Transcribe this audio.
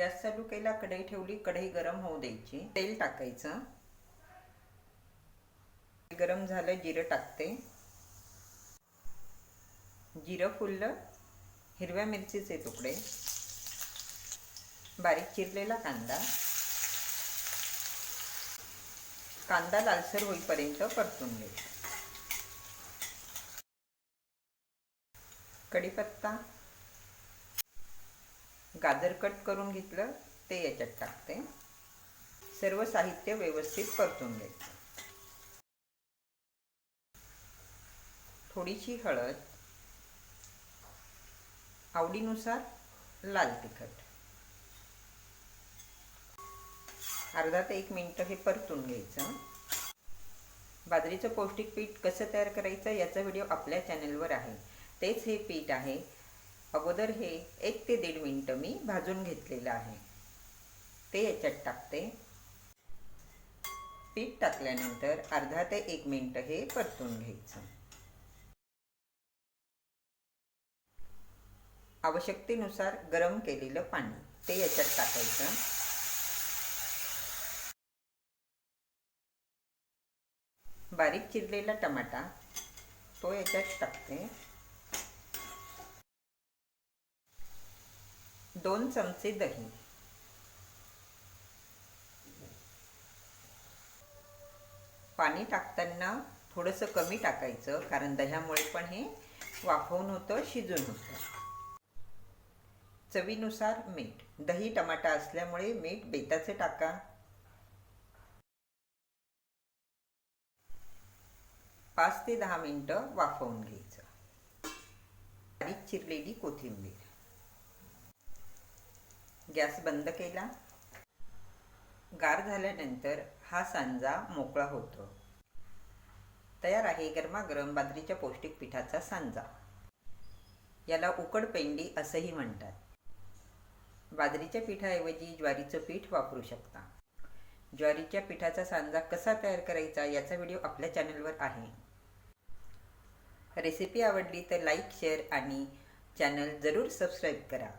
Gas चालू केला कढई ठेवली कढई गरम होऊ द्यायची. तेल टाकायचं. गरम झालं जिरं टाकते. जिरं फुललं हिरव्या मिरचीचे तुकडे. बारीक चिरलेला कांदा. कांदा लालसर होईपर्यंत परतून घ्यायचा. कढीपत्ता. गाजर कट करून घेतलं ते याच्यात टाकते. सर्व साहित्य व्यवस्थित परतून घ्यायचं. थोडीशी हळद आवडीनुसार लाल तिखट. अर्धा ते एक मिनटं हे परतून घ्यायचं. बाजरीचं पौष्टिक पीठ कसं तयार करायचं याचा व्हिडिओ आपल्या चॅनलवर आहे. तेच हे पीठ आहे. अगोदर हे एक ते दीड मिनटं मी भाजून घेतलेलं आहे. ते याच्यात टाकते. पीठ टाकल्यानंतर अर्धा ते एक मिनटं हे परतून घ्यायचं. आवश्यकतेनुसार गरम केलेलं पाणी ते याच्यात टाकायचं. बारीक चिरलेला टमाटा तो याच्यात टाकते. दोन चमचे दही. पाणी टाकताना थोडंसं कमी टाकायचं कारण दह्यामुळे पण हे वाफवून होतं शिजून होतं. चवीनुसार मीठ. दही टमाटा असल्यामुळे मीठ बेताचे टाका. पाच ते दहा मिनटं वाफवून घ्यायचं. बारीक चिरलेली कोथिंबीर. गॅस बंद केला. गार झाल्यानंतर हा सांजा मोकळा होतो. तयार आहे गरमागरम बाजरीच्या पौष्टिक पिठाचा सांजा. याला उकड पेंडी असंही म्हणतात. बाजरीच्या पिठाऐवजी ज्वारीचं पीठ वापरू शकता. ज्वारीच्या पिठाचा सांजा कसा तयार करायचा याचा व्हिडिओ आपल्या चॅनलवर आहे. रेसिपी आवडली तर लाईक शेअर आणि चॅनल जरूर सबस्क्राईब करा.